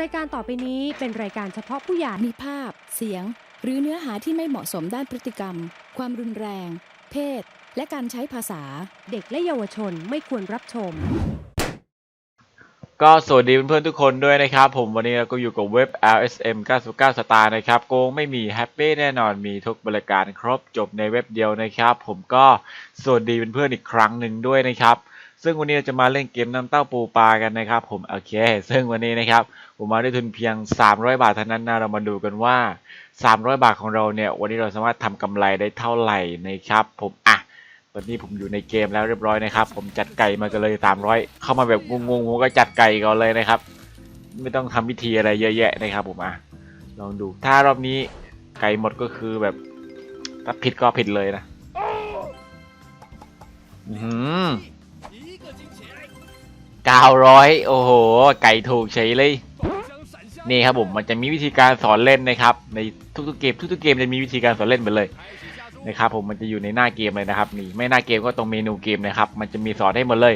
รายการต่อไปนี้เป็นรายการเฉพาะผู้ใหญ่มีภาพ เสียง หรือเนื้อหาที่ไม่เหมาะสมด้านพฤติกรรม ความรุนแรง เพศ และการใช้ภาษา เด็กและเยาวชนไม่ควรรับชม ก็สวัสดีเพื่อนๆทุกคนด้วยนะครับ ผมวันนี้เราก็อยู่กับเว็บ LSM 99 Star นะครับ โกงไม่มีแฮปปี้แน่นอนมีทุกบริการครบจบในเว็บเดียวนะครับ ผมก็สวัสดีเพื่อนๆอีกครั้งหนึ่งด้วยนะครับ ซึ่งวันนี้เราจะมาเล่นเกมน้ำเต้าปูปลากันนะครับ ผมโอเค ซึ่งวันนี้นะครับ ผมมาได้ทุนเพียง 300 บาทเท่านั้นนะเรามาดูกันว่า 300 บาทของเราเนี่ยวันนี้เราสามารถทำกำไรได้เท่าไหร่นะครับ ผมอะตอนนี้ผมอยู่ในเกมแล้วเรียบร้อยนะครับ ผมจัดไก่มากันเลย 300 เข้ามาแบบงงๆผมก็จัดไก่ก่อนเลยนะครับ ไม่ต้องทำพิธีอะไรเยอะแยะนะครับ ผมอะลองดูถ้ารอบนี้ไก่หมดก็คือแบบถ้าผิดก็ผิดเลยนะ เก้าร้อยโอ้โห ไก่ถูกเฉยเลย นี่ครับผมมันจะมีวิธีการสอนเล่นนะครับ ในทุกๆเกมทุกๆเกมจะมีวิธีการสอนเล่นหมดเลยนะครับผมมันจะอยู่ในหน้าเกมเลยนะครับนี่ไม่หน้าเกมก็ตรงเมนูเกมนะครับ มันจะมีสอนให้หมดเลย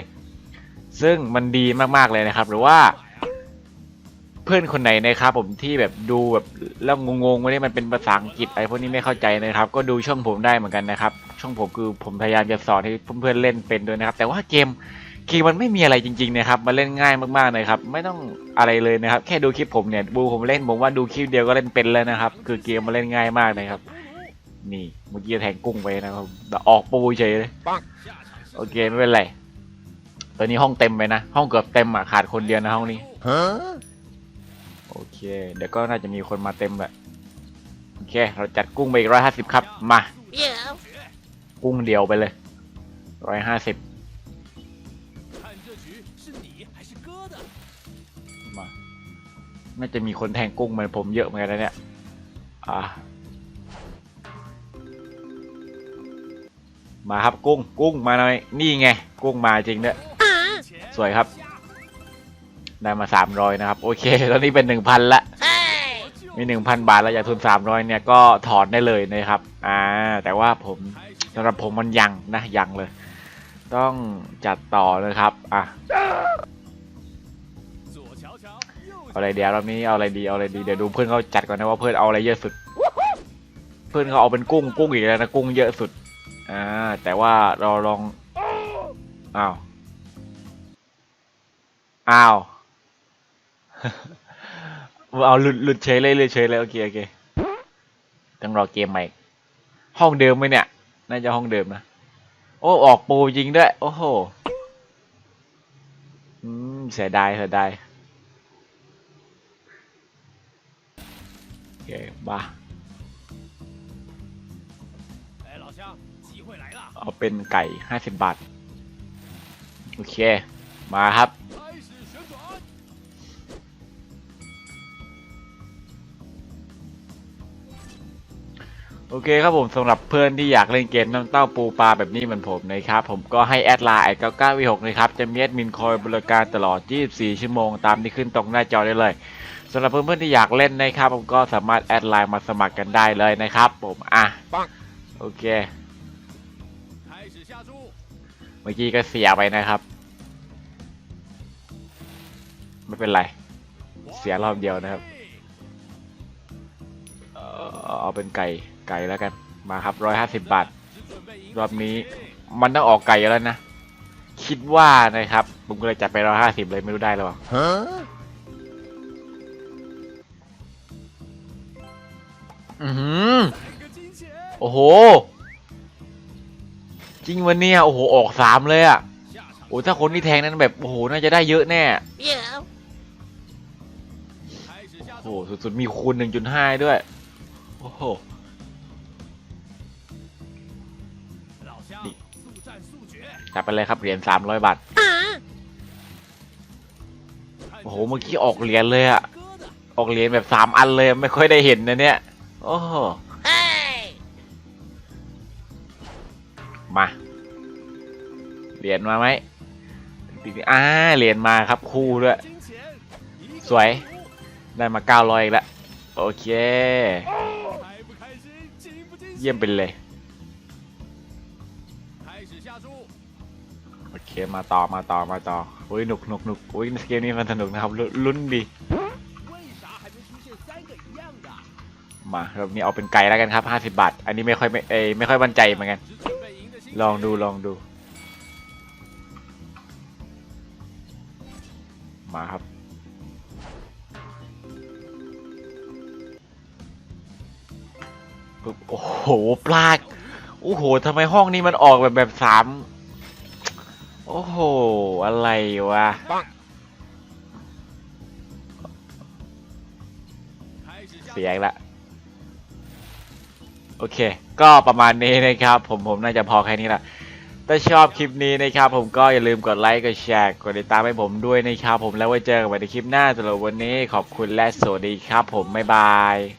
ซึ่งมันดีมากๆเลยนะครับ หรือว่า เพื่อนคนไหนนะครับผมที่แบบดูแบบแล้วงงๆว่านี่มันเป็นภาษาอังกฤษอะไรพวกนี้ไม่เข้าใจนะครับ ก็ดูช่องผมได้เหมือนกันนะครับ ช่องผมคือผมพยายามจะสอนให้เพื่อนๆเล่นเป็นด้วยนะครับ แต่ว่าเกม เกมมันไม่มีอะไรจริงๆนะครับมันเล่นง่ายมากๆนะครับไม่ต้องอะไรเลยนะครับ แค่ดูคลิปผมเนี่ยดูผมเล่นผมว่าดูคลิปเดียวก็เล่นเป็นแล้วนะครับ คือเกมมันเล่นง่ายมากนะครับ นี่เมื่อกี้แทงกุ้งไปนะครับแต่ออกปูเฉยเลยโอเคไม่เป็นไรตอนนี้ห้องเต็มไปนะ ห้องเกือบเต็มอะขาดคนเดียวนะห้องนี้โอเค เดี๋ยวก็น่าจะมีคนมาเต็มแหละโอเค เราจัดกุ้งไปอีกร้อยห้าสิบครับมา กุ้งเดียวไปเลยร้อยห้าสิบ มาน่าจะมีคนแทงกุ้งเหมือนผมเยอะเหมือนกันนะเนี่ย อะ มาครับกุ้ง กุ้งมาหน่อย นี่ไง กุ้งมาจริงเนี่ยสวยครับ ได้มาสามร้อยนะครับ โอเค ตอนนี้เป็นหนึ่งพันละ มีหนึ่งพันบาทแล้วอยากทุนสามร้อยเนี่ยก็ถอนได้เลยนะครับ อ่า แต่ว่าผมสำหรับผมมันยังนะยังเลย ต้องจัดต่อเลยครับ อะ เอาอะไรเดี๋ยวรอบนี้เอาอะไรดีเอาอะไรดีเดี๋ยวดูเพื่อนเขาจัดก่อนนะว่าเพื่อนเอาอะไรเยอะสุด เพื่อนเขาเอาเป็นกุ้งกุ้งอีกแล้วนะกุ้งเยอะสุดอ่าแต่ว่าเราลองอ้าวอ้าวเอาหลุดหลุดเฉยเลยหลุดเฉยเลยโอเคโอเคต้องรอเกมใหม่ ห้องเดิมไหมเนี่ย น่าจะห้องเดิมนะโอ้ออกปูจริงด้วย โอ้โหอืมเสียดายเสียดาย โอ เคบาเอาเป็นไก่ 50 บาท โอเค มาครับ โอเคครับผมสำหรับเพื่อนที่อยากเล่นเกมน้ำเต้าปูปลาแบบนี้เหมือนผมนะครับ ผมก็ให้แอดไลน์เก้าเก้าวิหกนะครับ จะมีแอดมินคอยบริการตลอด 24 ชั่วโมงตามที่ขึ้นตรงหน้าจอได้เลย สำหรับเพื่อนๆที่อยากเล่นนะครับ ผมก็สามารถแอดไลน์มาสมัครกันได้เลยนะครับ ผมอะโอเคเมื่อกี้ก็เสียไปนะครับ ไม่เป็นไร เสียรอบเดียวนะครับ เอาเป็นไก่ไก่แล้วกันมาครับร้้อยหาสิบบาท รอบนี้มันต้องออกไก่แล้วนะ คิดว่านะครับ ผมก็เลยจัดไปร้้อยหาสิบเลยไม่รู้ได้หรือเปล่า อือหือโอ้โห จริงวันนี้โอ้โห ออกสามเลยอะ โอ้ถ้าคนที่แทงนั้นแบบ โอ้โห น่าจะได้เยอะแน่ โอ้โห สุดๆ มีคูณหนึ่งจุดห้าด้วย โอ้โหจับไปเลยครับ เหรียญสามร้อยบาท โอ้โห เมื่อกี้ออกเหรียญเลยอะออกเหรียญแบบสามอันเลย ไม่ค่อยได้เห็นนะเนี่ย โอ้โหมา เหรียญมาไหมอ่า เหรียญมาครับคู่ด้วย สวย ได้มา 900 อีกแล้ว โอเค เยี่ยมไปเลย โอเค มาต่อ มาต่อ มาต่อ อุ้ยหนุกหนุกหนุกอุ้ยเกมนี้มันสนุกนะครับ ลุ้นดี มาเรานี่เอาเป็นไก่แล้วกันครับห้าสิบบาท อันนี้ไม่ค่อยไม่เอ้ไม่ค่อยมั่นใจเหมือนกัน ลองดูลองดู มาครับ โอ้โห ปลากโอ้โหทำไมห้องนี้มันออกแบบแบบสามโอ้โห อะไรวะเสียงละ โอเค ก็ประมาณนี้นะครับ ผมผมน่าจะพอแค่นี้ละถ้าชอบคลิปนี้นะครับ ผมก็อย่าลืมกดไลค์กดแชร์กดติดตามให้ผมด้วยนะครับ ผมแล้วไว้เจอกันใหม่ในคลิปหน้าสำหรับวันนี้ขอบคุณและสวัสดีครับ ผมบ๊ายบาย